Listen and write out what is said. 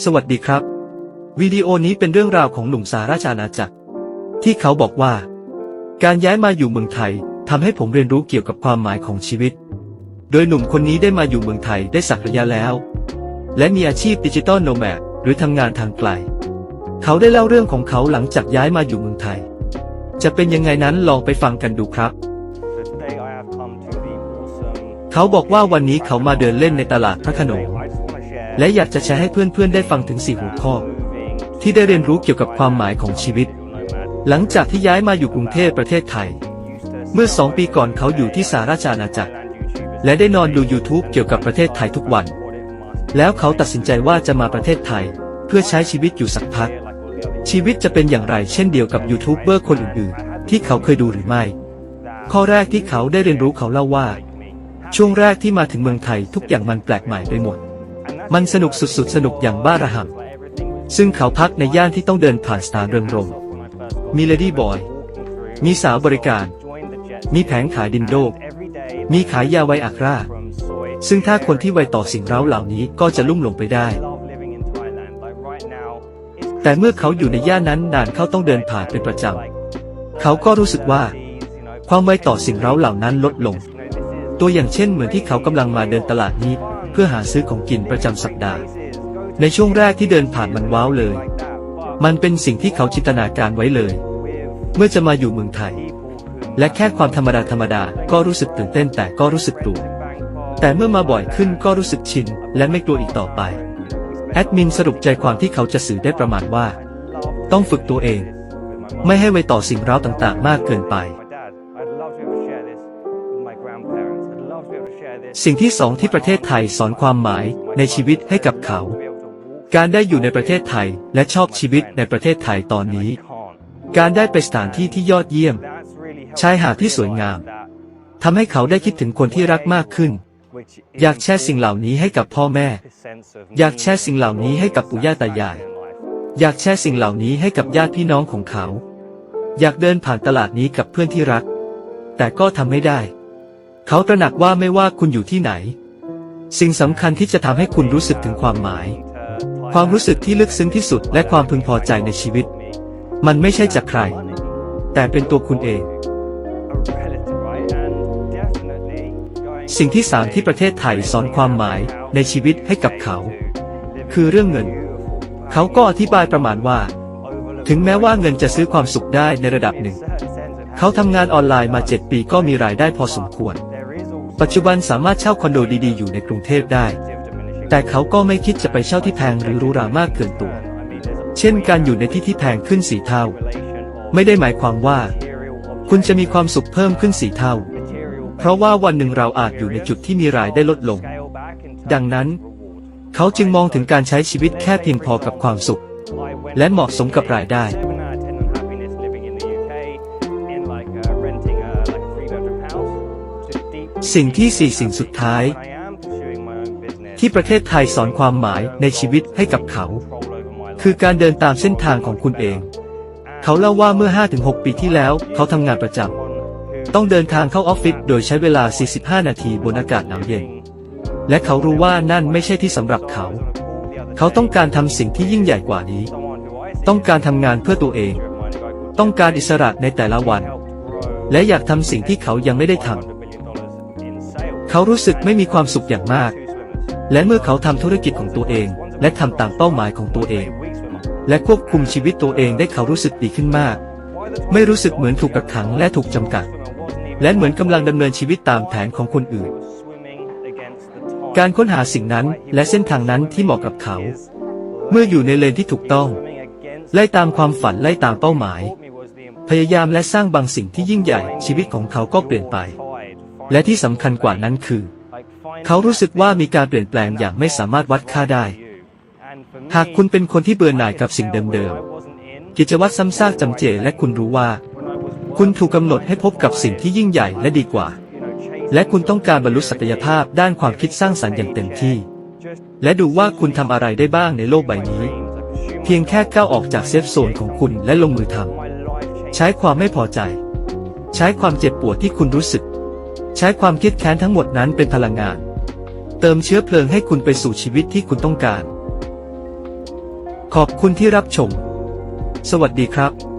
สวัสดีครับ วิดีโอนี้เป็นเรื่องราวของหนุ่มสาราชอาณาจักร ที่เขาบอกว่า การย้ายมาอยู่เมืองไทยทำให้ผมเรียนรู้เกี่ยวกับความหมายของชีวิต โดยหนุ่มคนนี้ได้มาอยู่เมืองไทยได้สักระยะแล้ว และมีอาชีพดิจิตอลโนแมดหรือทำงานทางไกล เขาได้เล่าเรื่องของเขาหลังจากย้ายมาอยู่เมืองไทย จะเป็นยังไงนั้นลองไปฟังกันดูครับ So today I have come to the awesome เขาบอกว่าวันนี้เขามาเดินเล่นในตลาดพระโขนง และอยากจะแชร์ให้เพื่อนๆได้ฟังถึงสี่หัวข้อ ที่ได้เรียนรู้เกี่ยวกับความหมายของชีวิต หลังจากที่ย้ายมาอยู่กรุงเทพประเทศไทย เมื่อสองปีก่อนเขาอยู่ที่สหราชอาณาจักร และได้นอนดู YouTube เกี่ยวกับประเทศไทยทุกวัน แล้วเขาตัดสินใจว่าจะมาประเทศไทย เพื่อใช้ชีวิตอยู่สักพัก ชีวิตจะเป็นอย่างไรเช่นเดียวกับยูทูบเบอร์คนอื่นๆ ที่เขาเคยดูหรือไม่ ข้อแรกที่เขาได้เรียนรู้เขาเล่าว่า ช่วงแรกที่มาถึงเมืองไทยทุกอย่างมันแปลกใหม่ไปหมด มันสนุกสุดๆ สนุกอย่างบ้าระห่ำซึ่งเขาพักในย่านที่ต้องเดินผ่านสถานเริงรมมีเลดี้บอย มีสาวบริการ มีแผงขายดินโด and every day มีขายยาไวอักรา ซึ่งถ้าคนที่ไวต่อสิ่งเร้าเหล่านี้ก็จะลุ่มหลงไปได้ แต่เมื่อเขาอยู่ในย่านนั้นนานเขาต้องเดินผ่านเป็นประจำ เขาก็รู้สึกว่า ความไวต่อสิ่งเร้าเหล่านั้นลดลง ตัวอย่างเช่นเหมือนที่เขากำลังมาเดินตลาดนี้ เพื่อหาซื้อของกินประจำสัปดาห์ ในช่วงแรกที่เดินผ่านมันว้าวเลย มันเป็นสิ่งที่เขาจินตนาการไว้เลย เมื่อจะมาอยู่เมืองไทย และแค่ความธรรมดาธรรมดาก็รู้สึกตื่นเต้นแต่ก็รู้สึกกลัวแต่เมื่อมาบ่อยขึ้นก็รู้สึกชินและไม่กลัวอีกต่อไป แอดมินสรุปใจความที่เขาจะสื่อได้ประมาณว่า ต้องฝึกตัวเอง ไม่ให้ไวต่อสิ่งร้าวต่างๆ มากเกินไป สิ่งที่สองที่ประเทศไทยสอนความหมายในชีวิตให้กับเขา การได้อยู่ในประเทศไทยและชอบชีวิตในประเทศไทยตอนนี้ การได้ไปสถานที่ที่ยอดเยี่ยม ชายหาดที่สวยงามทำให้เขาได้คิดถึงคนที่รักมากขึ้น อยากแชร์สิ่งเหล่านี้ให้กับพ่อแม่ อยากแชร์สิ่งเหล่านี้ให้กับปู่ย่าตายาย อยากแชร์สิ่งเหล่านี้ให้กับญาติพี่น้องของเขา อยากเดินผ่านตลาดนี้กับเพื่อนที่รัก แต่ก็ทำไม่ได้ เขาตระหนักว่าไม่ว่าคุณอยู่ที่ไหน สิ่งสำคัญที่จะทำให้คุณรู้สึกถึงความหมาย ความรู้สึกที่ลึกซึ้งที่สุดและความพึงพอใจในชีวิต มันไม่ใช่จากใคร แต่เป็นตัวคุณเอง สิ่งที่สามที่ประเทศไทยสอนความหมายในชีวิตให้กับเขา คือเรื่องเงิน เขาก็อธิบายประมาณว่า ถึงแม้ว่าเงินจะซื้อความสุขได้ในระดับหนึ่ง เขาทำงานออนไลน์มา 7 ปีก็มีรายได้พอสมควร ปัจจุบันสามารถเช่าคอนโดดีๆอยู่ในกรุงเทพได้ แต่เขาก็ไม่คิดจะไปเช่าที่แพงหรือหรูหรามากเกินตัว เช่นการอยู่ในที่ที่แพงขึ้นสีเท่า ไม่ได้หมายความว่า คุณจะมีความสุขเพิ่มขึ้นสีเท่า เพราะว่าวันหนึ่งเราอาจอยู่ในจุดที่มีรายได้ลดลง ดังนั้น เขาจึงมองถึงการใช้ชีวิตแค่เพียงพอกับความสุข และเหมาะสมกับรายได้ สิ่งที่สี่สิ่งสุดท้าย ที่ประเทศไทยสอนความหมายในชีวิตให้กับเขา คือการเดินตามเส้นทางของคุณเอง เขาเล่าว่าเมื่อ 5-6 ปีที่แล้วเขาทำงานประจำต้องเดินทางเข้าออฟฟิศโดยใช้เวลา 45 นาทีบนอากาศหนาวเย็น และเขารู้ว่านั่นไม่ใช่ที่สำหรับเขา เขาต้องการทำสิ่งที่ยิ่งใหญ่กว่านี้ ต้องการทำงานเพื่อตัวเอง ต้องการอิสระในแต่ละวัน และอยากทำสิ่งที่เขายังไม่ได้ทำ เขารู้สึกไม่มีความสุขอย่างมาก และเมื่อเขาทำธุรกิจของตัวเอง และทำตามเป้าหมายของตัวเอง และควบคุมชีวิตตัวเองได้เขารู้สึกดีขึ้นมาก ไม่รู้สึกเหมือนถูกกักขังและถูกจำกัด และเหมือนกำลังดำเนินชีวิตตามแผนของคนอื่น การค้นหาสิ่งนั้นและเส้นทางนั้นที่เหมาะกับเขา เมื่ออยู่ในเลนที่ถูกต้อง ไล่ตามความฝันไล่ตามเป้าหมาย พยายามและสร้างบางสิ่งที่ยิ่งใหญ่ชีวิตของเขาก็เปลี่ยนไป และที่สำคัญกว่านั้นคือ เขารู้สึกว่ามีการเปลี่ยนแปลงอย่างไม่สามารถวัดค่าได้ หากคุณเป็นคนที่เบื่อหน่ายกับสิ่งเดิมๆ กิจวัตรซ้ำซากจำเจและคุณรู้ว่า คุณถูกกำหนดให้พบกับสิ่งที่ยิ่งใหญ่และดีกว่า และคุณต้องการบรรลุศักยภาพด้านความคิดสร้างสรรค์อย่างเต็มที่ และดูว่าคุณทำอะไรได้บ้างในโลกใบนี้ เพียงแค่ก้าวออกจากเซฟโซนของคุณและลงมือทำใช้ความไม่พอใจ ใช้ความเจ็บปวดที่คุณรู้สึก ใช้ความคิดแค้นทั้งหมดนั้นเป็นพลังงาน เติมเชื้อเพลิงให้คุณไปสู่ชีวิตที่คุณต้องการ ขอบคุณที่รับชม สวัสดีครับ